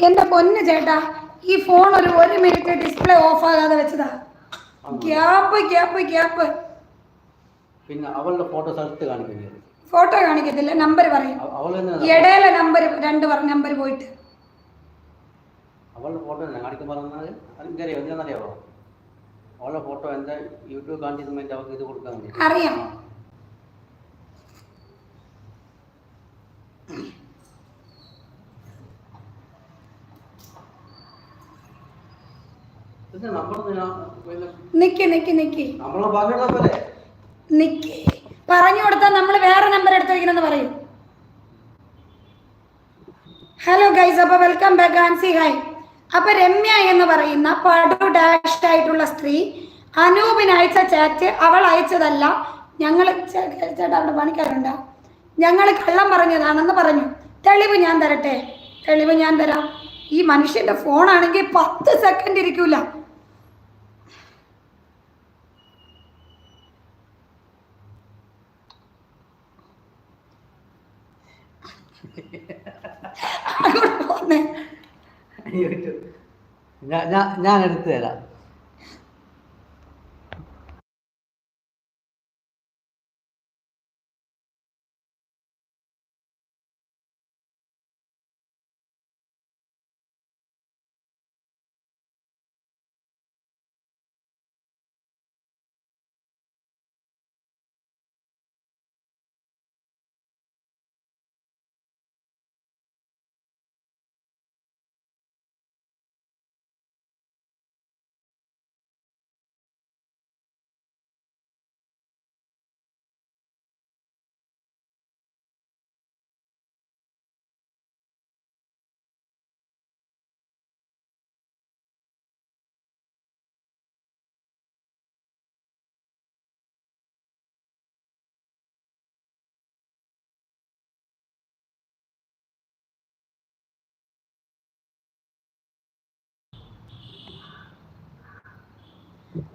എന്റെ പൊന്ന് ചേട്ടാ ഈ ഫോൺ ഒരു ഒരു മിനിറ്റ് ഡിസ്പ്ലേ ഓഫ് ആകാതെ വെച്ചതാ. Gap gap gap. പിന്നെ അവളുടെ ഫോട്ടോ സ്ഥലത്ത് കാണിക്കുന്നത് ഫോട്ടോ കാണിക്കത്തില്ല നമ്പർ പറയും. ഇടയിലെ നമ്പർ രണ്ട് നമ്പർ പോയിട്ട്. അവളുടെ ഫോട്ടോ തന്നെ കാണിക്കാൻ പറഞ്ഞാൽ എനിക്കറിയാം എന്താണെന്നറിയാവോ അവളുടെ ഫോട്ടോ എന്താ? യൂട്യൂബ് കാണിച്ചിരുമ്പോൾ അവർക്ക് ഇത് കൊടുക്കാൻ അറിയാം പിന്നെ നമ്മൾ പിന്നെ നിക്ക് നിക്ക് നിക്ക്. നമ്മളെ പറഞ്ഞുള്ള പോലെ നിക്ക്. പറഞ്ഞു കൊടുത്താൽ നമ്മൾ വേറെ നമ്പർ എടുത്ത് വയ്ക്കണമെന്ന് പറയും. ഹലോ ഗൈസ് അപ്പൊ വെൽക്കം ബാക്ക് ആൻസി ഹായ് അപ്പൊ രമ്യ എന്ന് പറയുന്ന പടു ഡാഷ് ആയിട്ടുള്ള സ്ത്രീ അനൂപിന് അയച്ച ചാറ്റ് അവൾ അയച്ചതല്ല. ഞങ്ങൾ ചേട്ടാ അവിടെ പണിക്കാരുണ്ടോ? ഞങ്ങൾ കള്ളം പറഞ്ഞതാണെന്ന് പറഞ്ഞു. തെളിവ് ഞാൻ തരട്ടെ? തെളിവ് ഞാൻ തരാം. ഈ മനുഷ്യന്റെ ഫോണാണെങ്കിൽ പത്ത് സെക്കൻഡ് ഇരിക്കൂല അങ്ങോട്ട് പോന്നേ യൂട്യൂബ് ഞാൻ എടുത്തു തരാം.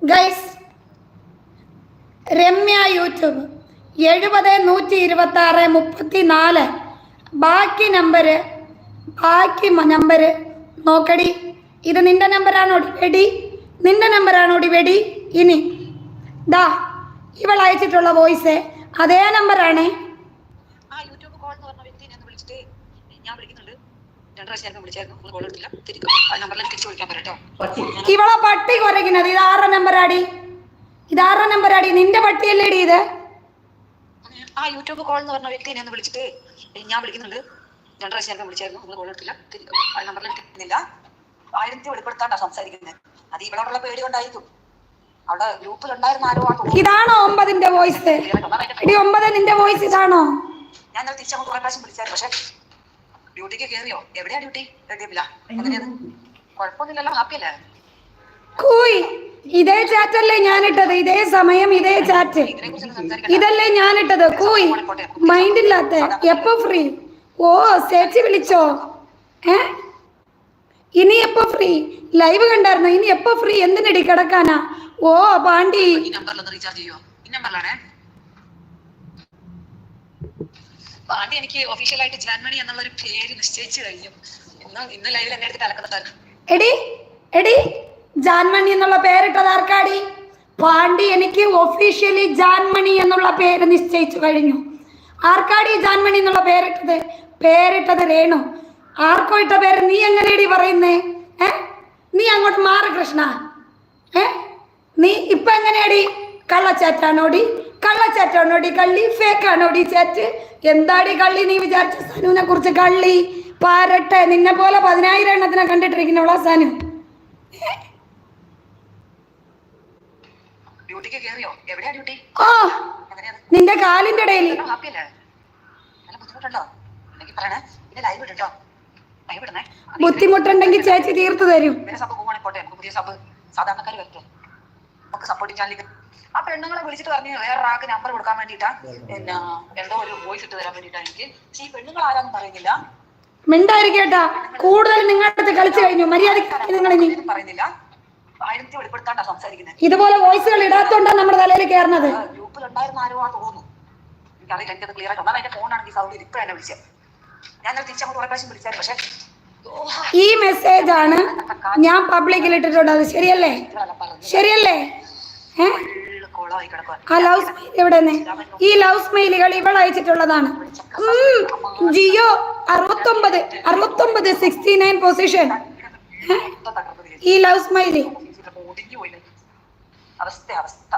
Guys Ramya YouTube. എഴുപത് നൂറ്റി ഇരുപത്തി ആറ് മുപ്പത്തി നാല് ബാക്കി നമ്പര് ബാക്കി നമ്പര് നോക്കടി. ഇത് നിന്റെ നമ്പറാണോ വെടി നിന്റെ നമ്പറാണോടി വെടി ഇനി. ദാ ഇവൾ അയച്ചിട്ടുള്ള വോയിസ് അതേ നമ്പറാണ് ആ യൂട്യൂബ് കോൾ എന്ന് പറഞ്ഞ വ്യക്തി എന്നെ വിളിച്ചിട്ട് ഞാൻ വിളിക്കുന്നുണ്ട് രണ്ടു പ്രാവശ്യം ഞാൻ വിളിച്ചായിരുന്നു. നിങ്ങൾ കോൾ എടുത്തില്ല. തിരിക്കും. ആ നമ്പറിലേക്ക് തിരിച്ചു വിളിക്കാൻ പറയട്ടോ. ഇവളെ പട്ടി കുറയ്ക്കുന്നത്. ഇത് ആറ് നമ്പറാടി ഇത് ആറ് നമ്പറാടി നിന്റെ പട്ടിയല്ലേടി ഇത്? ആ യൂട്യൂബ് കോൾ എന്ന് പറഞ്ഞ വ്യക്തി എന്നെ വിളിച്ചിട്ട് ഞാൻ വിളിക്കുന്നുണ്ട്. രണ്ടു പ്രാവശ്യം ഞാൻ വിളിച്ചായിരുന്നു. നിങ്ങൾ കോൾ എടുത്തില്ല. തിരിക്കും. ആ നമ്പറിൽ കിട്ടുന്നില്ല. ആയിരത്തി വെളിപ്പെടുത്താണ്ടാ സംസാരിക്കുന്നത് അത് ഇവളോടുള്ള പേടി കൊണ്ടായിരിക്കും. അവിടെ ഗ്രൂപ്പിൽ ഉണ്ടായിരുന്ന ആരോ ആണ് തോന്നുന്നു. ഇതാണോ ഒമ്പതിന്റെ വോയിസ് ഒമ്പത് നിന്റെ വോയിസ് ഇതാണോ? ഞാൻ തിരിച്ചു പ്രാവശ്യം വിളിച്ചായിരുന്നു. പക്ഷെ ഡ്യൂട്ടിക്ക് കേറിയോ? എവിടെയാ ഡ്യൂട്ടി? റെഡിയപ്പില്ല എങ്ങനെയത് കുഴപ്പമൊന്നുമില്ലല്ലോ. ഹാപ്പി അല്ലേ കൂയ് ഇതേ ചാറ്റല്ലേ ഞാനിട്ടത്. ഇതേ സമയം ഇതേ ചാറ്റ്. ഞാൻ ഇതല്ലേ ഞാനിട്ടത്. കൂയ് മൈൻഡ് ഇല്ലാത്ത എപ്പോ ഫ്രീ? ഓ ചേച്ചി വിളിച്ചോ? ഏ? ഇനി എപ്പോ ഫ്രീ? ലൈവ് കണ്ടായിരുന്നോ? ഇനി എപ്പോ ഫ്രീ? എന്തിനടി കിടക്കാനാ? ഓ പാണ്ടി. ഈ റീചാർജ് ചെയ്യോ ഈ നമ്പറിലാണേ. പാണ്ടി എനിക്ക് ഒഫീഷ്യലായിട്ട് ജാൻമണി എന്നുള്ള ഒരു പേര് നിശ്ചയിച്ചു കഴിഞ്ഞു. ഇന്ന് ഇന്ന് ലൈവിൽ എന്നെ അടുത്ത് കലക്കുന്നുണ്ടായിരുന്നു എടി എടി ജാൻമണി എന്നുള്ള പേരിട്ടത് ആർക്കാടി? പാണ്ടി എനിക്ക് ഒഫീഷ്യലി ജാൻമണി എന്നുള്ള പേര് നിശ്ചയിച്ചു കഴിഞ്ഞു. ആർക്കാടി ജാൻമണി എന്നുള്ള പേരിട്ടത്? പേരിട്ടത് രേണു. ആർക്കോ ഇട്ട പേര്? നീ എങ്ങനെയടി പറയുന്നേ? ഏ? നീ അങ്ങോട്ട് മാറ കൃഷ്ണ. ഏ? നീ ഇപ്പൊ എങ്ങനെയാടി? കള്ളച്ചാറ്റാണോടി? കള്ളച്ചാറ്റാണോടി? കള്ളി ഫേക്കാണോടി ചാറ്റ് എന്താടി കള്ളി? നീ വിചാരിച്ച സനുവിനെ കുറിച്ച് കള്ളി? പാരട്ടെ നിന്നെ പോലെ പതിനായിരം എണ്ണത്തിനെ കണ്ടിട്ടിരിക്കുന്നവളാ സനു. ഓ നിന്റെ കാലിന്റെ ഇടയിൽ. ബുദ്ധിമുട്ടുണ്ടെങ്കിൽ ചേച്ചി തീർത്തു തരും. സാധാരണക്കാർ വരട്ടെ. നമുക്ക് സപ്പോർട്ടിംഗ് ചാനലിൽ ആ പെണ്ണുങ്ങളെ വിളിച്ചിട്ട് പറഞ്ഞു വേറെ ഒരാൾക്ക് നമ്പർ കൊടുക്കാൻ വേണ്ടിട്ടാ പിന്നെ എന്തോ ഒരു വോയിസ് ഇട്ട് തരാൻ വേണ്ടിട്ടാ എനിക്ക്. പക്ഷെ ഈ പെണ്ണുങ്ങൾ ആരാന്ന് പറയുന്നില്ല മിണ്ടായിരിക്കട്ടാ കൂടുതൽ നിങ്ങളുടെ കളിച്ചു കഴിഞ്ഞു. മര്യാദ നിങ്ങൾ ഇനി പറയുന്നില്ല. ആയിരത്തി വെളിപ്പെടുത്താണ്ടാ സംസാരിക്കുന്നത് ഇതുപോലെ വോയിസുകൾ ഇടാത്തോണ്ടാ നമ്മുടെ തലയിൽ കയറുന്നത് ഗ്രൂപ്പിൽ ഉണ്ടായിരുന്ന ആരോ ആ തോന്നുന്നു. എനിക്കറിയില്ല എനിക്കത് ക്ലിയർ ആയിട്ട് ഒന്നാമത് എന്റെ ഫോണാണെങ്കിൽ സൗണ്ട് ഇപ്പൊ എന്നെ വിളിച്ചത് ഞാൻ തിരിച്ചങ്ങോട്ട് കുറെ പ്രാവശ്യം വിളിച്ചായിരുന്നു. പക്ഷെ ഈ മെസ്സേജ് ആണ് ഞാൻ പബ്ലിക്കിൽ ഇട്ടിട്ടുള്ളത് ശരിയല്ലേ? ശരിയല്ലേ? ഏ? ലവ് എവിടെ ഈ ലവ് സ്മൈലുകൾ ഇവൾ അയച്ചിട്ടുള്ളതാണ്. ജിയോ അറുപത്തൊമ്പത് അറുപത്തൊമ്പത് സിക്സ്റ്റി നയൻ പൊസിഷൻ. ഈ ലവ് സ്മൈലി. അവസ്ഥ അവസ്ഥ.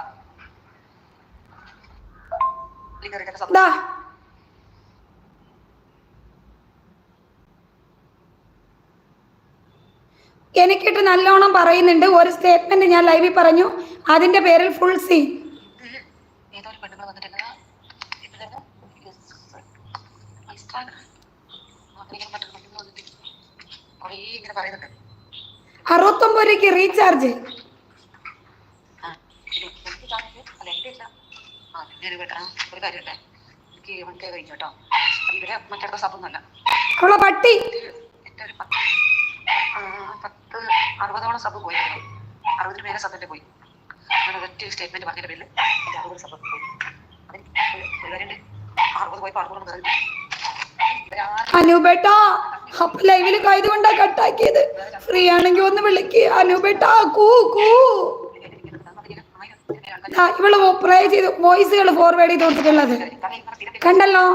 എനിക്കിട്ട് നല്ലോണം പറയുന്നുണ്ട്. ഒരു സ്റ്റേറ്റ്മെന്റ് ഞാൻ ലൈവിൽ പറഞ്ഞു. അതിന്റെ പേരിൽ ഫുൾ സീൻ ഇത് ഏതോ ഒരു പെണ്ണുങ്ങൾ വന്നിട്ട് എന്നതാ? ഇവരുടെ ഐസ്റ്റാൻ. അങ്ങനെ മറ്റൊരു പെണ്ണുങ്ങൾ വന്നിട്ട് കുറേ ഇങ്ങനെ പറയുന്നുണ്ട് അറുപത്തൊമ്പത് രൂപയ്ക്ക് റീചാർജ് ആ, ഇത് എനിക്ക് കാണുന്നത് അല്ല എന്റെ ഇല്ല ആ ഞാൻ കേട്ടാ ഒരു കാര്യമല്ലേ എനിക്ക് മണിക്കേ കഴിഞ്ഞു കേട്ടോ അത് ഇവരെ മറ്റടുത്ത റീചാർജ് അവളെ പട്ടി. പത്ത് അറുപതോളം സഭ പോയായിരുന്നു അറുപതിന് മേലെ സഭന്റെ പോയി. ഒറ്റ സ്റ്റേറ്റ്മെന്റ് പറഞ്ഞതിന്റെ പേരിൽ എന്റെ അറുപത് സഭ പോയി. അതിന് അറുപത് പോയപ്പോ അറുപതോളം അനുബേട്ടാ. അപ്പൊ ലൈവിൽ കൈതുകൊണ്ടാ കട്ടാക്കിയത് ഫ്രീ ആണെങ്കിൽ ഒന്ന് വിളിക്ക്. അനുപേട്ടാ കൂ കൂ. ഇവൾ പ്ലേ ചെയ്ത് വോയിസുകൾ ഫോർവേഡ് ചെയ്ത് കൊടുത്തിട്ടുള്ളത്. കണ്ടല്ലോ?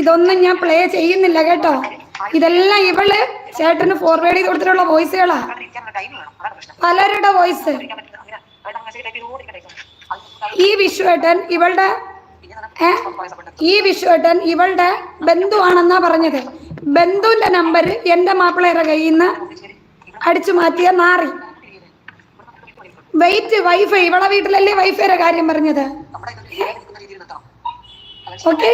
ഇതൊന്നും ഞാൻ പ്ലേ ചെയ്യുന്നില്ല കേട്ടോ. ഇതെല്ലാം ഇവൾ ചേട്ടന് ഫോർവേഡ് ചെയ്ത് കൊടുത്തിട്ടുള്ള വോയിസുകളാ പലരുടെ വോയിസ് ഈ വിശ്വേട്ടൻ ഇവളുടെ ഈ വിശ്വേട്ടൻ ഇവളുടെ ബന്ധുവാണെന്നാ പറഞ്ഞത്. ബന്ധുവിന്റെ നമ്പർ എന്റെ മാപ്പിളയുടെ കയ്യിൽ നിന്ന് അടിച്ചു മാറ്റിയ നാറി. വെയിറ്റ് വൈഫൈ ഇവളെ വീട്ടിലല്ലേ വൈഫൈയുടെ കാര്യം പറഞ്ഞത്? ഓക്കെ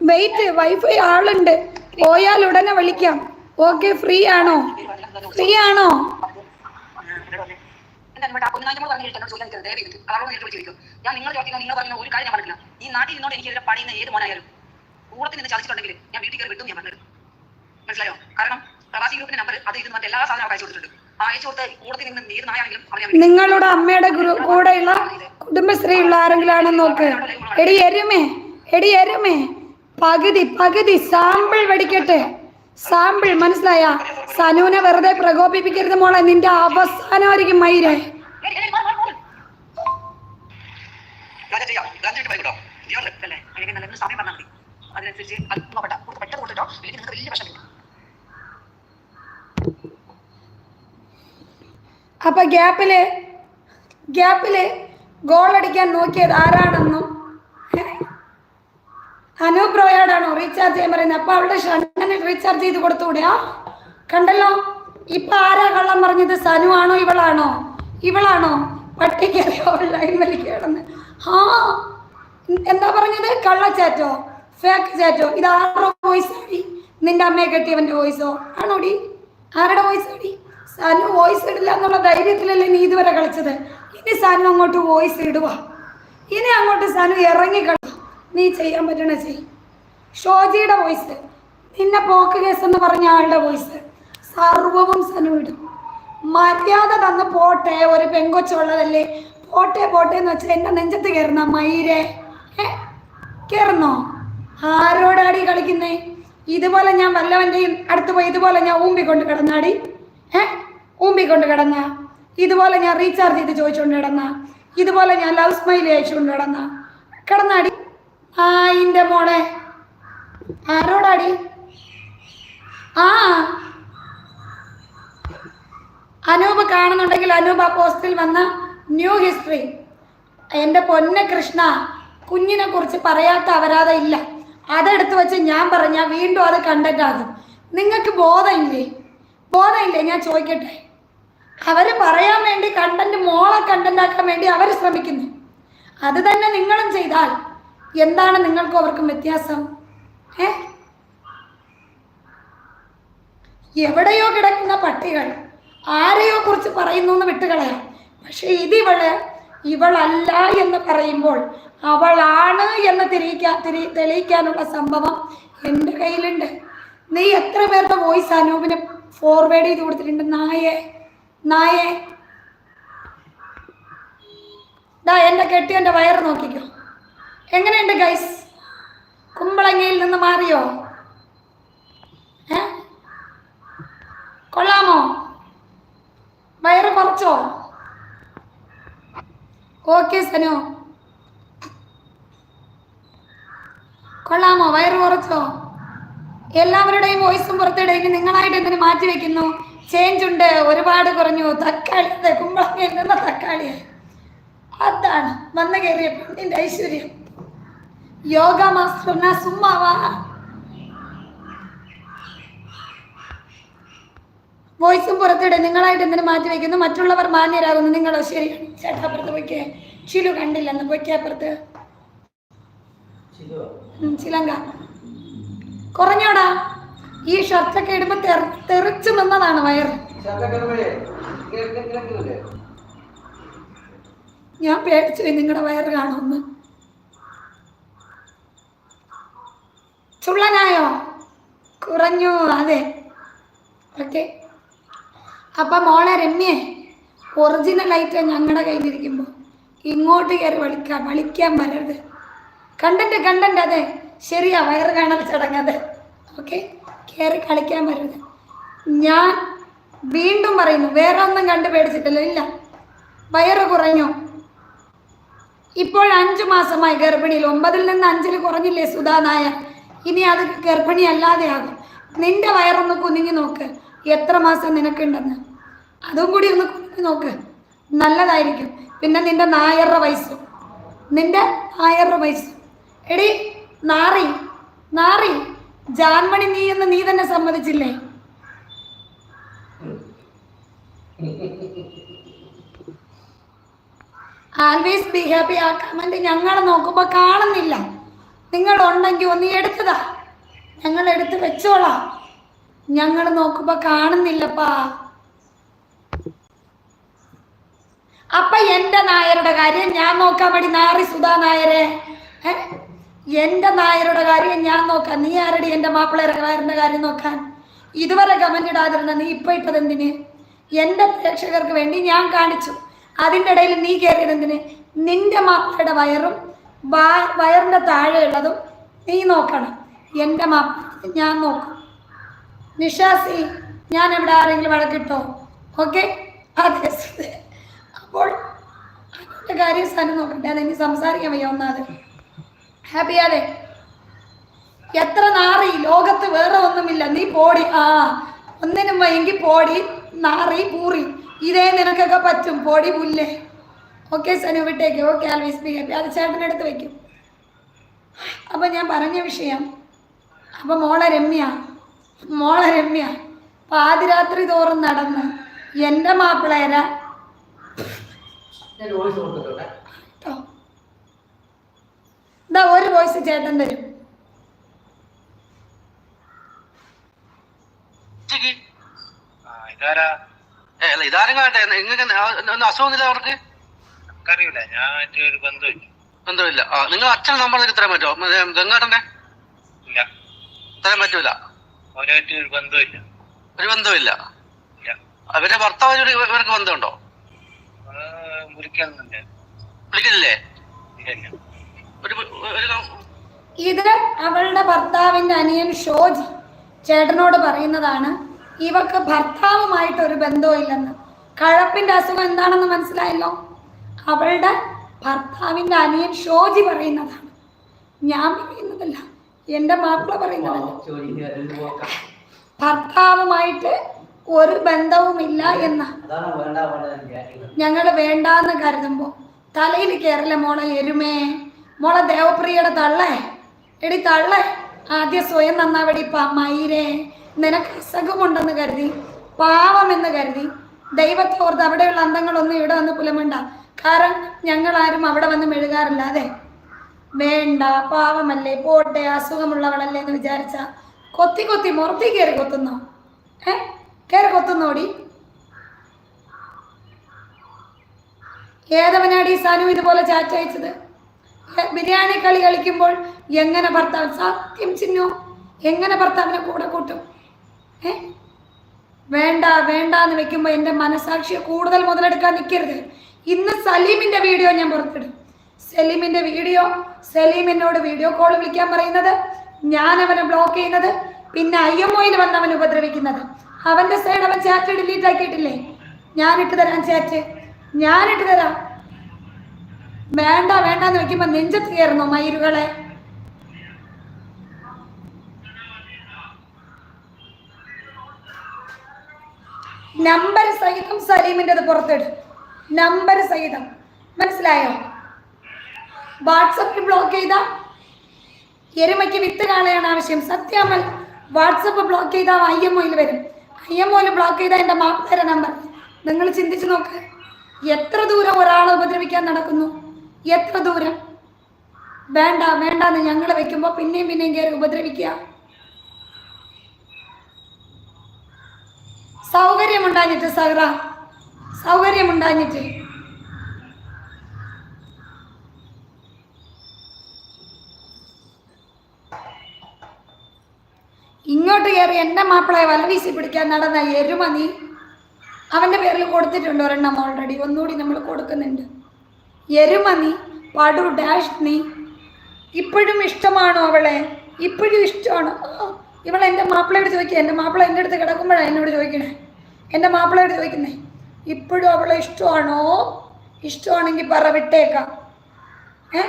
വെയിറ്റ് വൈഫൈ ആളുണ്ട്. പോയാൽ ഉടനെ വിളിക്കാം. ഓക്കെ ഫ്രീ ആണോ? ഫ്രീ ആണോ. ഞാൻ നിങ്ങൾ നിങ്ങൾ ഒരു കാര്യം ഈ നാട്ടിൽ നിന്നോട് എനിക്ക് പണിയുന്ന ഏത് മോനായാലും കൂടത്തിൽ നിന്ന് ചതിച്ചിട്ടുണ്ടെങ്കിൽ ഞാൻ വീട്ടിൽ കയറി വിട്ടും ഞാൻ പറഞ്ഞത്. മനസ്സിലായോ കാരണം പ്രവാസി ഗ്രൂപ്പിന്റെ നമ്പർ അത് ഇത് മറ്റെല്ലാ സാധനവും അയച്ചു കൊടുത്തിട്ടുണ്ട് ആ അയച്ചു കൊടുത്ത കൂടത്തിൽ നിന്ന് ഏത് നായാണെങ്കിലും അവരെ ഞാൻ നിങ്ങളുടെ അമ്മയുടെ കൂടെയുള്ള കുടുംബശ്രീ ഉള്ള ആരെങ്കിലും ആണെന്ന് നോക്ക് എടി എരുമേ എടി എരുമേ പകുതി പകുതി സാമ്പിൾ വെടിക്കട്ടെ സാമ്പിൾ മനസ്സിലായ സനൂനെ വെറുതെ പ്രകോപിപ്പിക്കരുത് മോളെ നിന്റെ അവസാനമായിരിക്കും മയിരെ. അതിനനുസരിച്ച് അത് പെട്ടെന്ന് കൊടുത്തിട്ടോ. ഇല്ലെങ്കിൽ നിങ്ങൾക്ക് വലിയ പ്രശ്നം വരും. അപ്പൊ ഗ്യാപ്പിൽ ഗ്യാപ്പിൽ ഗോൾ അടിക്കാൻ നോക്കിയത് ആരാണെന്നും ഏ? അനൂപ് റോയോടാണോ റീചാർജ് ചെയ്യാൻ പറയുന്നത്. അപ്പൊ അവളുടെ ഷണ്ണനെ റീചാർജ് ചെയ്ത് കൊടുത്തുകൂടെയാ കണ്ടല്ലോ? ഇപ്പൊ ആരാ കള്ളം പറഞ്ഞത്? സനു ആണോ ഇവളാണോ? ഇവളാണോ? പട്ടിക്കറി ഓൺലൈൻ വലിക്കുകയാണെന്ന് ആ എന്താ പറഞ്ഞത്? കള്ളച്ചാറ്റോ? ഫേക്ക് ചാറ്റോ? ഇത് ആരുടെ വോയിസ് ആടി? നിന്റെ അമ്മയെ കെട്ടിയവന്റെ വോയിസോ ആണോടി? ആരുടെ വോയിസ് ആടി? സനു വോയിസ് ഇടില്ല എന്നുള്ള ധൈര്യത്തിലല്ലേ നീ ഇതുവരെ കളിച്ചത്? ഇനി സാനു അങ്ങോട്ട് വോയിസ് ഇടുക ഇനി അങ്ങോട്ട് സനു ഇറങ്ങിക്കള നീ ചെയ്യാൻ പറ്റണ ചെയ് ഷോജിയുടെ വോയിസ് നിന്നെ പോക്ക് കേസ് എന്ന് പറഞ്ഞ ആളുടെ വോയിസ് സർവവും സനു ഇടും. മര്യാദ തന്ന് പോട്ടെ ഒരു പെങ്കൊച്ചുള്ളതല്ലേ? പോട്ടെ പോട്ടെ എന്ന് വെച്ചാൽ എന്റെ നെഞ്ചത്ത് കയറുന്ന മയിരെ കയറുന്നോ ആരോടാടി കളിക്കുന്നേ? ഇതുപോലെ ഞാൻ വല്ലവന്റെയും അടുത്ത് പോയി ഇതുപോലെ ഞാൻ ഊമ്പിക്കൊണ്ട് കിടന്നാടി? ഏ? ഊമ്പിക്കൊണ്ട് കിടന്ന ഇതുപോലെ ഞാൻ റീചാർജ് ചെയ്ത് ചോദിച്ചുകൊണ്ട് കിടന്ന ഇതുപോലെ ഞാൻ ലവ് സ്മൈൽ അയച്ചുകൊണ്ട് കിടന്ന. കിടന്നാടി. ആ ഇന്റെ മോളെ. ആരോടാടി? ആ. അനൂപ് കാണുന്നുണ്ടെങ്കിൽ അനൂപ് ആ പോസ്റ്റിൽ വന്ന ന്യൂ ഹിസ്റ്ററി എന്റെ പൊന്ന കൃഷ്ണ കുഞ്ഞിനെ കുറിച്ച് പറയാത്ത അപരാധ ഇല്ല. അതെടുത്ത് വെച്ച് ഞാൻ പറഞ്ഞ വീണ്ടും അത് കണ്ടന്റ് ആകും. നിങ്ങൾക്ക് ബോധമില്ലേ? ബോധമില്ലേ ഞാൻ ചോദിക്കട്ടെ? അവർ പറയാൻ വേണ്ടി കണ്ടന്റ് മോളെ കണ്ടന്റ് ആക്കാൻ വേണ്ടി അവർ ശ്രമിക്കുന്നു. അത് തന്നെ നിങ്ങളും ചെയ്താൽ എന്താണ് നിങ്ങൾക്കും അവർക്കും വ്യത്യാസം? ഏ? എവിടെയോ കിടക്കുന്ന പട്ടികൾ ആരെയോ കുറിച്ച് പറയുന്നു എന്ന് വിട്ടുകളയാം പക്ഷെ ഇതിവൾ ഇവളല്ല എന്ന് പറയുമ്പോൾ അവളാണ് എന്ന് തിരിയിക്കാൻ തിരി തെളിയിക്കാനുള്ള സംഭവം എന്റെ കയ്യിലുണ്ട്. നീ എത്ര പേരുടെ വോയിസ് അനൂപിന് ഫോർവേഡ് ചെയ്ത് കൊടുത്തിട്ടുണ്ട്. നായെ നായേ. ദാ എന്റെ കെട്ടിയന്റെ വയറ് നോക്കിക്കോ. എങ്ങനെയുണ്ട് ഗൈസ് കുമ്പളങ്ങയിൽ നിന്ന് മാറിയോ? ഏ? കൊള്ളാമോ? വയറ് കുറച്ചോ? ഓക്കെ സനു. കൊള്ളാമോ? വയറ് കുറച്ചോ? എല്ലാവരുടെയും വോയിസും പുറത്തിടേക്ക് നിങ്ങളായിട്ട് എന്തിനു മാറ്റി വെക്കുന്നു? ചേഞ്ച് ഉണ്ട്. ഒരുപാട് കുറഞ്ഞു. തക്കാളി കുമ്പളങ്ങ കുമ്പളങ്ങയിൽ നിന്ന് തക്കാളിയായി അതാണ്. വന്നു കയറിയ നിന്റെ ഐശ്വര്യം. യോഗ മാസ്റ്റർ സുമ്മാവാ വോയിസും പുറത്തിടെ നിങ്ങളായിട്ട് എന്തിനു മാറ്റി വെക്കുന്നു? മറ്റുള്ളവർ മാന്യരാകുന്നു. നിങ്ങളോ? ശരി ചേട്ടാ അപ്പുറത്ത് പോയിക്കേ. ചിലു കണ്ടില്ലെന്ന് പോയിക്കേ അപ്പുറത്ത്. ചിലങ്ക കുറഞ്ഞോടാ. ഈ ഷർട്ടൊക്കെ ഇടുമ്പോ തെറി- തെറിച്ചു നിന്നതാണ് വയർ ഞാൻ പേടിച്ചു നിങ്ങളുടെ വയർ കാണുമെന്ന്. ചുള്ളനായോ? കുറഞ്ഞു? അതെ. ഓക്കെ. അപ്പൊ മോളെ രമ്യേ ഒറിജിനൽ ആയിട്ട് ഞങ്ങളുടെ കയ്യിലിരിക്കുമ്പോൾ ഇങ്ങോട്ട് കയറി വിളിക്കാം വിളിക്കാൻ വരരുത്. കണ്ടന്റ് കണ്ടന്റ് അതെ. ശരിയാ വയറ് കാണൽ ചടങ്ങത്. ഓക്കെ കയറി കളിക്കാൻ വരരുത്. ഞാൻ വീണ്ടും പറയുന്നു വേറെ ഒന്നും കണ്ടു പേടിച്ചിട്ടില്ല ഇല്ല. വയറ് കുറഞ്ഞു? ഇപ്പോൾ അഞ്ചു മാസമായി ഗർഭിണിയിൽ. ഒമ്പതിൽ നിന്ന് അഞ്ചിൽ കുറഞ്ഞില്ലേ സുധാ നായർ? ഇനി അത് ഗർഭിണി അല്ലാതെയാകും നിന്റെ വയറൊന്ന് കുനിഞ്ഞു നോക്ക്. എത്ര മാസം നിനക്കുണ്ടെന്ന്. അതും കൂടി ഒന്ന് കുനിഞ്ഞു നോക്ക്. നല്ലതായിരിക്കും. പിന്നെ നിന്റെ നായറ വയസ്സും. നിന്റെ നായറുടെ വയസ്സും. എടി നാറി നാറി ജാൻമണി നീ എന്ന് നീ തന്നെ സമ്മതിച്ചില്ലേ? ആൽവേസ് ബി ഹാപ്പി ആ കമന്റ് ഞങ്ങൾ നോക്കുമ്പോൾ കാണുന്നില്ല. നിങ്ങൾ ഉണ്ടെങ്കിൽ ഒന്ന് എടുത്തതാ. ഞങ്ങൾ എടുത്ത് വെച്ചോളാം. ഞങ്ങൾ നോക്കുമ്പോൾ കാണുന്നില്ലപ്പാ. അപ്പൊ എന്റെ നായരുടെ കാര്യം ഞാൻ നോക്കാൻ വേണ്ടി നാറി സുധാ നായരെ. ഏ? എന്റെ നായരുടെ കാര്യം ഞാൻ നോക്കാം. നീ ആരടി എന്റെ മാപ്പിളയുടെ നായരുടെ കാര്യം നോക്കാൻ? ഇതുവരെ ഇടാതിരുന്ന നീ ഇപ്പൊ ഇട്ടത് എന്തിന്? എന്റെ പ്രേക്ഷകർക്ക് വേണ്ടി ഞാൻ കാണിച്ചു. അതിന്റെ ഇടയിൽ നീ കയറിയത് എന്തിന്? നിന്റെ മാപ്പിളയുടെ വയറും വയറിന്റെ താഴെയുള്ളതും നീ നോക്കണം. എന്റെ മാപ്പിള ഞാൻ നോക്കും. നിഷാസി ഞാൻ എവിടെ ആരെങ്കിലും വഴക്കിട്ടോ ഓക്കെ? അതെ അപ്പോൾ അതിന്റെ കാര്യം സ്ഥലം നോക്കട്ടെ. അതെനിക്ക് സംസാരിക്കാൻ വയ്യ ഒന്നാത് ഹാപ്പി അതെ എത്ര നാറി? ലോകത്ത് വേറെ ഒന്നുമില്ല. നീ പോടി. ആ ഒന്നിനും വയ്യെങ്കിൽ പോടി. നാറി പൂറി. ഇതേ നിനക്കൊക്കെ പറ്റും. പോടി പുല്ലേ. ഓക്കെ സനു വിട്ടേക്ക്. ഓക്കെ ആൽവേസ് ബി ഹാപ്പി അത് ചേട്ടനെടുത്ത് വയ്ക്കും അപ്പം ഞാൻ പറഞ്ഞ വിഷയം. അപ്പം മോളെ രമ്യ. മോളെ രമ്യ. പാതിരാത്രി തോറും നടന്ന് എന്റെ മാപ്പിളേര ഞാൻ വോയിസ് കൊടുത്തിട്ടോട്ടെ കേട്ടോ ഇതാ ഒരു വോയിസ് ചേട്ടൻ തരും ഉച്ചയ്ക്ക് ആ, ഇതാരാ ഏ, അല്ല ഇതാരും? കാണട്ടെ. നിങ്ങൾക്ക് അസുഖമില്ല അവർക്ക്? നമുക്കറിയില്ല. ഞാൻ ഒരു ബന്ധമില്ല ബന്ധമില്ല തരും നിങ്ങൾ അച്ഛൻ നമ്പർ തരാൻ പറ്റുമോ മറ്റേ ഗംഗാട്ടന്റെ ഇല്ല. തരാൻ പറ്റൂല. അവരായിട്ട് ഒരു ബന്ധമില്ല ഒരു ബന്ധമില്ല ഇല്ല. അവരുടെ ഭർത്താവിനോട് ഇവർക്ക് ബന്ധമുണ്ടോ? വിളിക്കുന്നില്ലേ ഇത് അവളുടെ ഭർത്താവിന്റെ അനിയൻ ഷോജി ചേട്ടനോട് പറയുന്നതാണ് ഇവക്ക് ഭർത്താവുമായിട്ട് ഒരു ബന്ധവും ഇല്ലെന്ന്. കഴപ്പിന്റെ അസുഖം എന്താണെന്ന് മനസ്സിലായല്ലോ? അവളുടെ ഭർത്താവിന്റെ അനിയൻ ഷോജി പറയുന്നതാണ്. ഞാൻ പറയുന്നതല്ല എന്റെ മാപ്പിള പറയുന്നതല്ല. ഭർത്താവുമായിട്ട് ഒരു ബന്ധവുമില്ല എന്ന്. ഞങ്ങൾ വേണ്ടാന്ന് കരുതുമ്പോൾ തലയിൽ കേരള മോളെ എരുമേ? മോളെ ദേവപ്രിയയുടെ തള്ളേ. എടി തള്ളേ ആദ്യം സ്വയം നന്നാവടി മയിരേ നിനക്ക് അസുഖമുണ്ടെന്ന് കരുതി എന്ന് കരുതി. ദൈവത്തെ ഓർത്ത് അവിടെയുള്ള അന്തങ്ങളൊന്നും ഇവിടെ വന്ന് പുലമണ്ട. കാരണം ഞങ്ങൾ ആരും അവിടെ വന്ന് മെഴുകാറില്ല അതെ? വേണ്ട പാവമല്ലേ പോട്ടെ അസുഖമുള്ളവളല്ലേ എന്ന് വിചാരിച്ച. കൊത്തി കൊത്തി മുറത്തി കയറി കൊത്തുന്നോ? ഏ? കയറി കൊത്തുന്നോടി? ഏതവനാടി സാനു ഇതുപോലെ ചാറ്റ് അയച്ചത് ഏ, ബിരിയാണി കളി കളിക്കുമ്പോൾ എങ്ങനെ ഭർത്താവ് സത്യം ചിന്നു? എങ്ങനെ ഭർത്താവിനെ കൂടെ കൂട്ടും? ഏ? വേണ്ട വേണ്ട എന്ന് വെക്കുമ്പോൾ എന്റെ മനസാക്ഷിയെ കൂടുതൽ മുതലെടുക്കാൻ നിൽക്കരുത് ഇന്ന് സലീമിന്റെ വീഡിയോ ഞാൻ പുറത്തിടും. സലീമിന്റെ വീഡിയോ സലീം എന്നോട് വീഡിയോ കോൾ വിളിക്കാൻ പറയുന്നത് ഞാൻ അവനെ ബ്ലോക്ക് ചെയ്യുന്നത് പിന്നെ ഐ എം ഒയിൽ വന്ന് അവൻ ഉപദ്രവിക്കുന്നത്. അവന്റെ സൈഡ് അവൻ ചാറ്റ് ഡിലീറ്റ് ആക്കിയിട്ടില്ലേ? ഞാനിട്ട് തരാം ചാറ്റ് ഞാനിട്ട് തരാം. വേണ്ട വേണ്ടെന്ന് വെക്കുമ്പോ നെഞ്ചത്ത് കയറുന്നു മയിരുകളെ നമ്പർ സഹിതം സലീമിന്റെത് പുറത്തിടും. നമ്പർ സഹിതം. മനസ്സിലായോ? വാട്സപ്പിൽ ബ്ലോക്ക് ചെയ്ത? എരുമയ്ക്ക് വിത്ത് കാണുകയാണ് ആവശ്യം. സത്യാമൽ വാട്സപ്പ് ബ്ലോക്ക് ചെയ്താൽ ഐ എം ഒയിൽ വരും. ഐ എം ഒയിൽ ബ്ലോക്ക് ചെയ്താൽ എന്റെ മാപ്പിളര നമ്പർ നിങ്ങൾ ചിന്തിച്ചു നോക്ക്. എത്ര ദൂരം ഒരാളെ ഉപദ്രവിക്കാൻ നടക്കുന്നു? എത്ര ദൂരം? വേണ്ട വേണ്ടാന്ന് ഞങ്ങൾ വെക്കുമ്പോൾ പിന്നെയും പിന്നെയും കയറി ഉപദ്രവിക്കുക. സൗകര്യമുണ്ടാഞ്ഞിട്ട് സഹറ. സൗകര്യമുണ്ടാഞ്ഞിട്ട്. ഇങ്ങോട്ട് കയറി എന്റെ മാപ്പിളയെ വലവീശി പിടിക്കാൻ നടന്ന എരുമ നീ അവന്റെ പേരിൽ കൊടുത്തിട്ടുണ്ട്? ഒരെണ്ണം ഓൾറെഡി ഒന്നുകൂടി നമ്മൾ കൊടുക്കുന്നുണ്ട്. എരുമ നീ പടു ഡാഷ് നീ. ഇപ്പോഴും ഇഷ്ടമാണോ അവളെ? ഇപ്പോഴും ഇഷ്ടമാണ്. ഇവൾ എന്റെ മാപ്പിളയോട് ചോദിക്കുക എന്റെ മാപ്പിള എന്റെ അടുത്ത് കിടക്കുമ്പോഴാണ് എന്നോട് ചോദിക്കണേ. എന്റെ മാപ്പിളയോട് ചോദിക്കുന്നേ ഇപ്പോഴും അവളെ ഇഷ്ടമാണോ? ഇഷ്ടമാണെങ്കിൽ പറ വിട്ടേക്കാം. ഏ?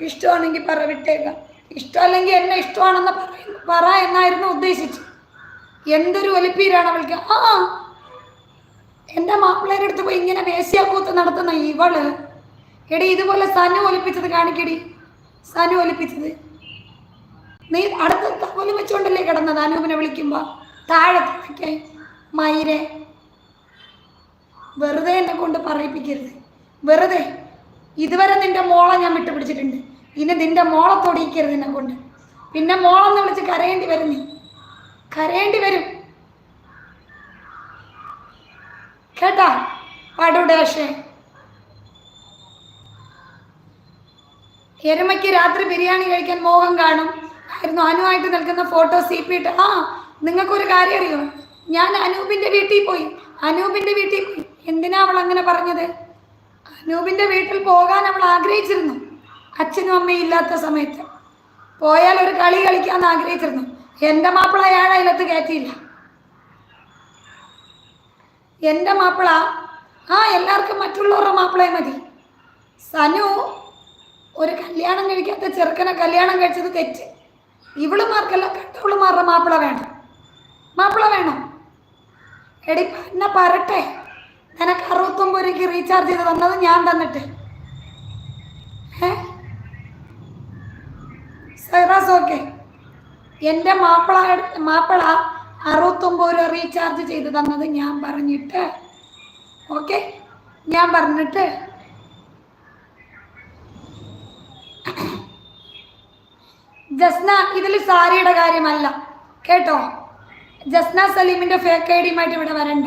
ഇഷ്ടമാണെങ്കിൽ പറ വിട്ടേക്കാം. ഇഷ്ടമല്ലെങ്കിൽ എന്നെ ഇഷ്ടമാണെന്ന് പറയുന്നു. പറ എന്നായിരുന്നു ഉദ്ദേശിച്ചു എന്തൊരു ഒലിപ്പീരാണ് അവൾക്ക്. ആ എന്റെ മാപ്പിളയുടെ അടുത്ത് പോയി ഇങ്ങനെ വേശ്യാക്കൂത്ത് നടത്തുന്ന ഇവൾ എടി ഇതുപോലെ സനു ഒലിപ്പിച്ചത് കാണിക്കടി. സനു ഒലിപ്പിച്ചത്. നീ അടുത്ത തവൽ വെച്ചോണ്ടല്ലേ കിടന്നത്? അനൂപിനെ വിളിക്കുമ്പോ താഴെ തലയ്ക്ക് മയിരെ വെറുതെ എന്നെ കൊണ്ട് പറയിപ്പിക്കരുത്. വെറുതെ. ഇതുവരെ നിന്റെ മോളെ ഞാൻ വിട്ടുപിടിച്ചിട്ടുണ്ട്. ഇനി നിന്റെ മോളെ തൊടിയിക്കരുത് എന്നെ കൊണ്ട്. പിന്നെ മോളെന്ന് വിളിച്ച് കരയേണ്ടി വരും നീ. കരയേണ്ടി വരും. കേട്ടാ? പടുഡാഷേ എരുമയ്ക്ക് രാത്രി ബിരിയാണി കഴിക്കാൻ മോഹം കാണും. ആയിരുന്നു അനുവായിട്ട് നിൽക്കുന്ന ഫോട്ടോ സി പി ഇട്ട്. ആ നിങ്ങൾക്കൊരു കാര്യം അറിയോ? ഞാൻ അനൂപിന്റെ വീട്ടിൽ പോയി. അനൂപിന്റെ വീട്ടിൽ പോയി. എന്തിനാ അവൾ അങ്ങനെ പറഞ്ഞത്? അനൂപിന്റെ വീട്ടിൽ പോകാൻ അവൾ ആഗ്രഹിച്ചിരുന്നു. അച്ഛനും അമ്മയും ഇല്ലാത്ത സമയത്ത്. പോയാൽ ഒരു കളി കളിക്കാൻ ആഗ്രഹിച്ചിരുന്നു. എന്റെ മാപ്പിള അയാൾ അതിലത്ത് കയറ്റിയില്ല. എന്റെ മാപ്പിള ആ എല്ലാവർക്കും മറ്റുള്ളവരുടെ മാപ്പിളയെ മതി. സനു ഒരു കല്യാണം കഴിക്കാത്ത ചെറുക്കനെ കല്യാണം കഴിച്ചത് തെറ്റ്. ഇവളുമാർക്കല്ല കട്ടവളുമാരുടെ മാപ്പിള വേണം. മാപ്പിള വേണം. എടി എന്നെ പറട്ടെ നിനക്ക് അറുപത്തൊമ്പത് രൂപയ്ക്ക് റീചാർജ് ചെയ്ത് തന്നത് ഞാൻ തന്നിട്ട്. സൈറാസ് ഓക്കെ എന്റെ മാപ്പിള മാപ്പിള അറുപത്തൊമ്പത് രൂപ റീചാർജ് ചെയ്ത് തന്നത് ഞാൻ പറഞ്ഞിട്ട്. ഓക്കെ ഞാൻ പറഞ്ഞിട്ട് ജസ്ന ഇതിൽ സാരിയുടെ കാര്യമല്ല. കേട്ടോ? ജസ്ന സലീമിന്റെ ഫേക്ക് ഐ ഡിയുമായിട്ട് ഇവിടെ വരണ്ട.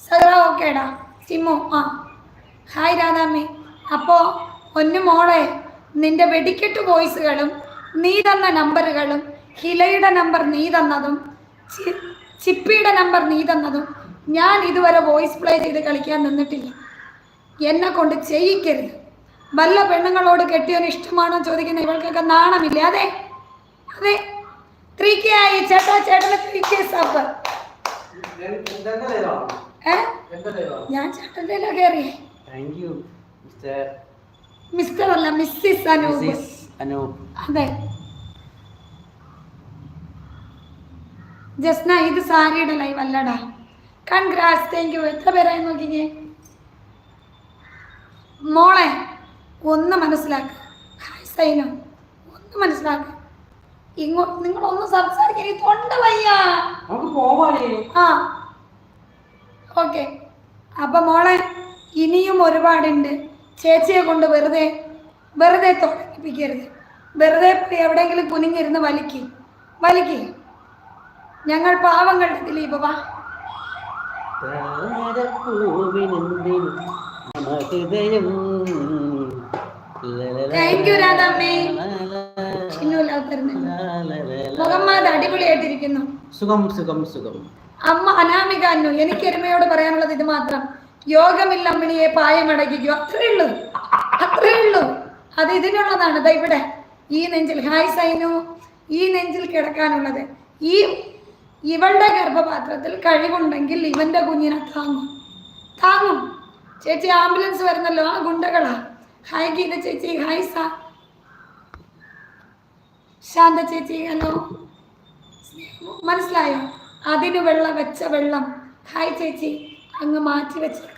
സദാ ഓക്കേടാ. സിമു ആ. ഹായ് രാധാമ്മേ. അപ്പോ ഒന്നു മോളെ നിന്റെ വെടിക്കെട്ട് വോയിസുകളും നീ തന്ന നമ്പറുകളും ഹിലയുടെ നമ്പർ നീ തന്നതും ചിപ്പിയുടെ നമ്പർ നീ തന്നതും ഞാൻ ഇതുവരെ വോയിസ് പ്ലേ ചെയ്ത് കളിക്കാൻ നിന്നിട്ടില്ല. എന്നെ കൊണ്ട് ചെയ്യിക്കരുത്. വല്ല പെണ്ണുങ്ങളോട് കെട്ടിയവന് ഇഷ്ടമാണോ ചോദിക്കുന്ന ഇവൾക്കൊക്കെ നാണമില്ല? അതെ. അതെ ത്രീ കെ ആയി. ചേട്ടാ ചേട്ടന് ത്രീ കെ സബ്. ഞാൻ ചേട്ടന്റെ താങ്ക് മിസ്റ്റർ അല്ല മിസ്സിസ് അനൂപ്. അനൂപ്. അതെ. ജസ്ന ഇത് സാരിയുടെ ലൈവ് അല്ലടാ. കൺഗ്രാറ്റ്സ് താങ്ക് യു എത്ര പേരായി നോക്കിക്കേ? മോളെ ഒന്ന് മനസ്സിലാക്കുക ഹായ് സൈന. ഒന്ന് മനസ്സിലാക്കുക ഇങ്ങോ നിങ്ങളൊന്ന് സംസാരിക്കാൻ ഈ തൊണ്ട വയ്യ. ആ. ഓക്കെ. അപ്പൊ മോളെ ഇനിയും ഒരുപാടുണ്ട്. ചേച്ചിയെ കൊണ്ട് വെറുതെ വെറുതെ തുടങ്ങിപ്പിക്കരുത് വെറുതെ എവിടെങ്കിലും എവിടെയെങ്കിലും കുനിഞ്ഞിരുന്ന് വലിക്ക്. വലിക്ക്. ഞങ്ങൾ പാവങ്ങളുടെ ദിലീപ് വാ. താങ്ക് യു രാധാമ്മേ. തരുന്നില്ല. മുഹമ്മദ് അടിപൊളിയായിട്ടിരിക്കുന്നു. സുഖം സുഖം സുഖം. അമ്മ അനാമിക അന്നു എനിക്ക് എരുമയോട് പറയാനുള്ളത് ഇത് മാത്രം. യോഗമില്ല അമ്മിണിയെ പായമടക്കിക്കോ അത്രേ ഉള്ളൂ. അത്രേ ഉള്ളൂ. അത് ഇതിനുള്ളതാണ്. ദാ ഇവിടെ. ഈ നെഞ്ചിൽ ഹായ് സൈനു. ഈ നെഞ്ചിൽ കിടക്കാനുള്ളത്. ഈ ഇവളുടെ ഗർഭപാത്രത്തിൽ കഴിവുണ്ടെങ്കിൽ ഇവന്റെ കുഞ്ഞിനെ താങ്ങും. താങ്ങും. ചേച്ചി ആംബുലൻസ് വരുന്നല്ലോ ആ ഗുണ്ടകളാ. ഹായ് ഗീത ചേച്ചി ഹായ് സാ. ശാന്ത ചേച്ചി ഹലോ മനസ്സിലായോ? അതിന് വെള്ളം വെച്ച വെള്ളം. ഹായ് ചേച്ചി. അങ്ങ് മാറ്റി വെച്ചേക്ക്.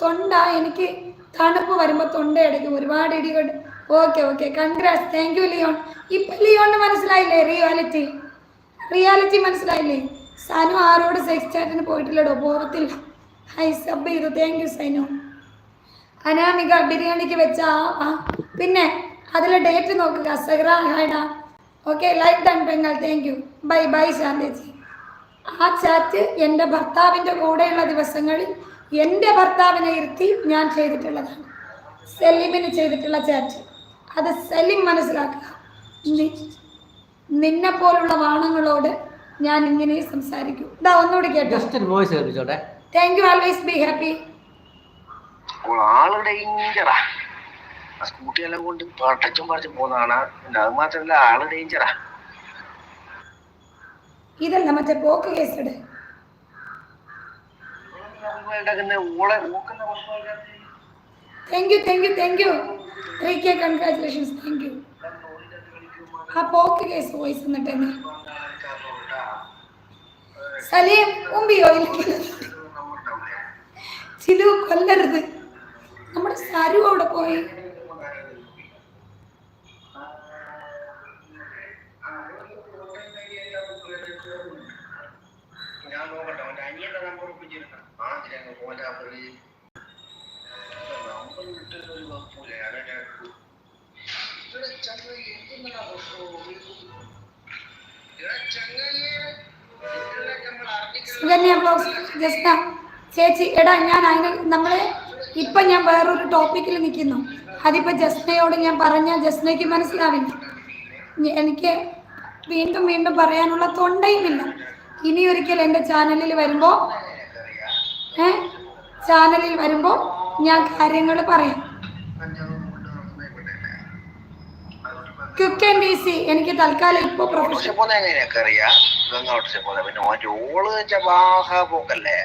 തൊണ്ട എനിക്ക് തണുപ്പ് വരുമ്പോൾ തൊണ്ട ഇടയ്ക്ക് ഒരുപാട് ഇടികൊണ്ട് okay okay. Congrats thank you Leon ഇപ്പൊ ലിയോണിന് മനസ്സിലായില്ലേ റിയാലിറ്റി റിയാലിറ്റി മനസ്സിലായില്ലേ? സനു ആരോട് സെക്സ് ചാറ്റിന് പോയിട്ടില്ലടോ? പോകത്തില്ല ഹൈ സബ് ചെയ്തു. Thank you Sanu. അനാമിക ബിരിയാണിക്ക് വെച്ച ആ. പിന്നെ അതിലെ ഡേറ്റ് നോക്കുക സഹ്റ ഓക്കെ ലൈക്ക് ഡൺ പെങ്ങൾ. Thank you bye bye Shanthaji. ആ ചാറ്റ് എന്റെ ഭർത്താവിന്റെ കൂടെയുള്ള ദിവസങ്ങളിൽ എന്റെ ഭർത്താവിനെ ഇരുത്തി ഞാൻ ചെയ്തിട്ടുള്ളതാണ്. സെലിമിന് ചെയ്തിട്ടുള്ള ചാറ്റ് അത് സെലിം മനസ്സിലാക്കുക. നി- നിന്നെ പോലുള്ള വാണങ്ങളോട് ഞാൻ ഇങ്ങനെ സംസാരിക്കും. ഇതാ ഒന്നുകൂടി കേട്ടോ. Thank you always be happy all ഡേഞ്ചറാ ആ സ്കൂട്ടി എല്ലാം കൊണ്ട് ടച്ചും പറിച്ചും പോകുന്നതാണ്. പിന്നെ അത് മാത്രല്ല ആൾ ഡേഞ്ചറാ ഇതല്ല മറ്റേ പോക്ക് പ്രശ്നമില്ല thank you thank you thank you three K congratulations thank you ആ പോക്ക് കേസ് വോയിസ് എന്നിട്ട് സലീം ഉമ്പിയോ ചിലു കൊല്ലരുത്. നമ്മുടെ സരു അവിടെ പോയി ഞാൻ നോക്കട്ടെ അവന്റെ അനിയന്റെ നമ്പർ ഒപ്പിച്ചിരുന്ന ചേച്ചി എടാ ഞാൻ അതിന് നമ്മൾ ഇപ്പൊ ഞാൻ വേറൊരു ടോപ്പിക്കിൽ നിൽക്കുന്നു അതിപ്പോ ജസ്നയോട് ഞാൻ പറഞ്ഞ ജസ്നയ്ക്ക് മനസ്സിലാവില്ല. എനിക്ക് വീണ്ടും വീണ്ടും പറയാനുള്ള തൊണ്ടയുമില്ല. ഇനി ഒരിക്കൽ എന്റെ ചാനലിൽ വരുമ്പോൾ ഏ? ചാനലിൽ വരുമ്പോൾ ഞാൻ കാര്യങ്ങൾ പറയാം. എൻ ബി സി എനിക്ക് തൽക്കാലം ഇപ്പൊ പോക്കല്ലേ?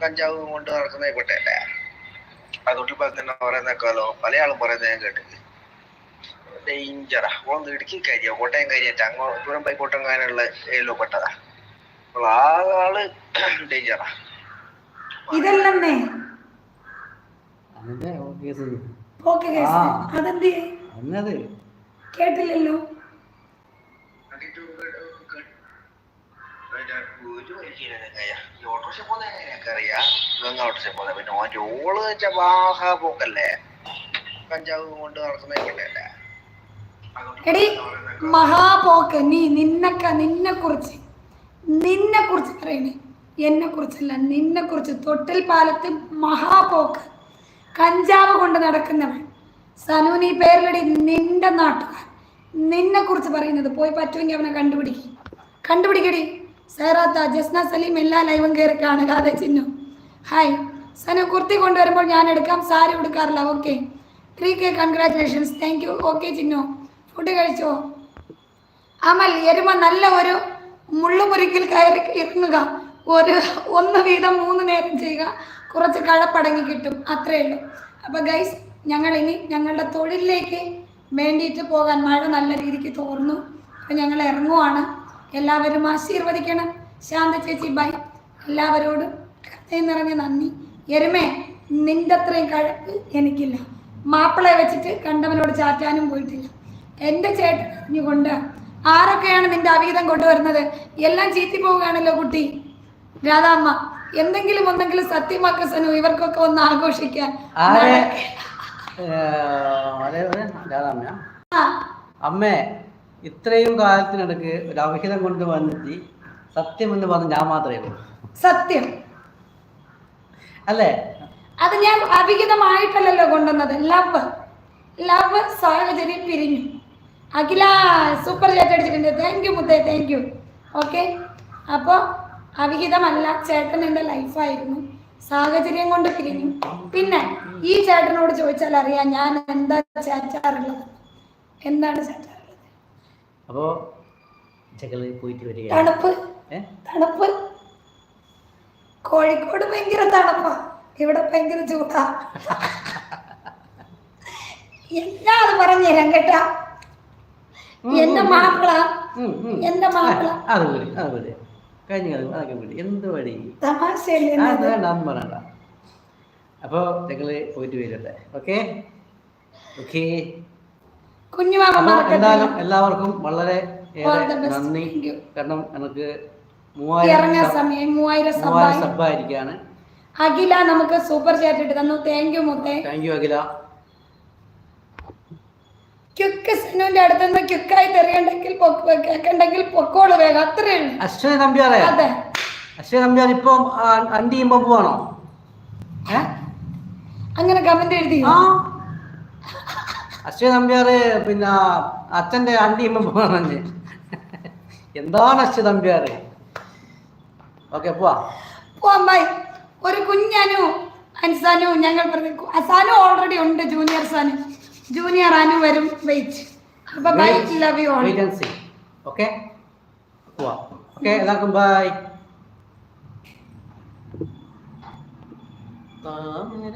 കഞ്ചാവ് കൊണ്ട് നടക്കുന്ന പെട്ടല്ലേ അതുകൊണ്ട് ഇപ്പൊ തന്നെ പറയുന്നേക്കാലോ. പല ആളും പറയുന്നത് ഞാൻ കേട്ടില്ല ഡേഞ്ചറാ ഓളൊന്ന് ഇടുക്കി കാര്യ കോട്ടയം കാര്യായിട്ട് അങ്ങോ പൈക്കോട്ടം കാനുള്ള ഏലോ പെട്ടതാ. അപ്പോൾ ആ ആൾ ഡേഞ്ചറാ ഇതല്ലെന്നേ. കേസ്. അതെന്തേ? അന്നത് കേട്ടില്ലല്ലോ ഒരു വഴിക്ക് ഈ ഓട്ടോറിക്ഷ പോകുന്ന എങ്ങനെയൊക്കെ അറിയാം ഗംഗ ഓട്ടോറിക്ഷ പോകുന്ന പിന്നെ മറ്റേ ഓൾ വെച്ച വാഹ പോക്കല്ലേ കഞ്ചാവ് കൊണ്ട് എടി മഹാപോക്ക് നീ നിന്നക്ക നിന്നെ കുറിച്ച് നിന്നെ കുറിച്ച് പറയണേ. എന്നെ കുറിച്ചല്ല നിന്നെ കുറിച്ച് തൊട്ടിൽ പാലത്ത് മഹാപോക്ക്. കഞ്ചാവ് കൊണ്ട് നടക്കുന്നവൻ. സനു നീ പേരിലടി നിന്റെ നാട്ടുകാർ. നിന്നെ കുറിച്ച് പറയുന്നത് പോയി പറ്റുമെങ്കിൽ അവനെ കണ്ടുപിടിക്കും. കണ്ടുപിടിക്കടി. സേറാത്ത ജസ്ന സലീം എല്ലാ ലൈവും കയറി കാണുക അതെ ചിന്നു. ഹായ്. സനു കുർത്തി കൊണ്ടുവരുമ്പോൾ ഞാൻ എടുക്കാം സാരി കൊടുക്കാറില്ല okay. Three K congratulations. Thank you. Okay Chinnu. Food കഴിച്ചോ? അമൽ എരുമ നല്ല ഒരു മുള്ളുമുറിക്കിൽ കയറി ഇറങ്ങുക. ഒരു ഒന്ന് വീതം മൂന്ന് നേരം ചെയ്യുക. കുറച്ച് കഴപ്പടങ്ങി കിട്ടും. അത്രയേ ഉള്ളൂ. അപ്പോൾ ഗൈസ് ഞങ്ങൾ ഇനി ഞങ്ങളുടെ തൊഴിലിലേക്ക് വേണ്ടിയിട്ട് പോകാൻ മഴ നല്ല രീതിക്ക് തോർന്നു. അപ്പോൾ ഞങ്ങൾ ഇറങ്ങുവാണ്. എല്ലാവരും ആശീർവദിക്കണം. ശാന്ത ചേച്ചി ബൈ എല്ലാവരോടും നിറഞ്ഞ നന്ദി. എരുമേ നിന്റെ അത്രയും കഴപ്പ് എനിക്കില്ല. മാപ്പിളയെ വെച്ചിട്ട് കണ്ടവനോട് ചാറ്റാനും പോയിട്ടില്ല. എന്റെ ചേട്ടൻ അറിഞ്ഞുകൊണ്ട് ആരൊക്കെയാണ് നിന്റെ അവീതം കൊണ്ടുവരുന്നത്? എല്ലാം ചീത്തി പോവുകയാണല്ലോ കുട്ടി. രാധാമ്മ എന്തെങ്കിലും ഒന്നെങ്കിലും സത്യമാക്ക സനു ഇവർക്കൊക്കെ ഒന്ന് ആഘോഷിക്കാൻ. അമ്മേ ഇത്രയും കാലത്തിനിടക്ക് ഒരു അവിഹിതം കൊണ്ട് വന്നെത്തി. സത്യമെന്ന് പറഞ്ഞ ഞാൻ മാത്രമേ ഉള്ളൂ. സത്യം. അല്ലേ? അത് ഞാൻ അവിഹിതമായിട്ടല്ലല്ലോ കൊണ്ടുവന്നത്. ലവ്. ലവ് സാഹചര്യം പിരിഞ്ഞു. അഖില സൂപ്പർ ചാറ്റ് അടിച്ചിട്ടുണ്ട്. താങ്ക് യു മുത്തേ താങ്ക് യു ഓക്കെ അപ്പോൾ അവിഹിതമല്ല ചേട്ടൻ എന്റെ ലൈഫായിരുന്നു. സാഹചര്യം കൊണ്ട് പിരിഞ്ഞു. പിന്നെ ഈ ചേട്ടനോട് ചോദിച്ചാൽ അറിയാം ഞാൻ എന്താ ചേച്ചാറുള്ളത്? എന്താണ് തണുപ്പ്. തണുപ്പ്. കോഴിക്കോട് ഭയങ്കര തണുപ്പാ. ഇവിടെ ഭയങ്കര ചൂടാ. എന്നാ അത് പറഞ്ഞുതരാം കേട്ടാ. എന്റെ മാപ്പിള. എന്റെ മാപ്പിള. കഴിഞ്ഞ അത് അതൊക്കെ വിളി എന്ത് വഴി ആ? വേണ്ട അതൊന്നും പറയണ്ട. അപ്പോൾ ഞങ്ങൾ പോയിട്ട് വരട്ടെ. ഓക്കെ? ഓക്കെ? എന്തായാലും എല്ലാവർക്കും വളരെ നന്ദി. കാരണം എനിക്ക് മൂവായിരം സബ്ബായിരിക്കാണ്. അഖില നമുക്ക് സൂപ്പർ ചാറ്റ് ഇട്ട് തന്നു. താങ്ക് യു മുത്തേ. Thank you Akhila. ക്യുക്ക് സിനുവിന്റെ അടുത്ത് നിന്ന് ക്യുക്കായി തെറിയണ്ടെങ്കിൽ കേൾക്കണ്ടെങ്കിൽ പൊക്കോൾ വേഗം. അത്രേ ഉള്ളൂ. അശ്വനി നമ്പ്യാറെ? അതെ. അശ്വനി നമ്പ്യാർ ഇപ്പൊ അണ്ടി ചെയ്യുമ്പോൾ പോവാണോ? ഏ? അങ്ങനെ കമന്റ് എഴുതി. അശ്വനി നമ്പ്യാറ് പിന്നെ അച്ഛന്റെ അണ്ടി ചെയ്യുമ്പോൾ പോവാണെന്ന് എന്താണ് അശ്വ നമ്പ്യാറ്? ഓക്കെ പോവാ. പോവാമ്പായി ഒരു കുഞ്ഞനു അൻസാനു ഞങ്ങൾ അസാനു ഓൾറെഡി ഉണ്ട് ജൂനിയർ സാനു. ജൂനിയർ അനു വരും. വെയിറ്റ് അപ്പൊ bye love you all wait and see okay okay എല്ലാവർക്കും ബൈ താമര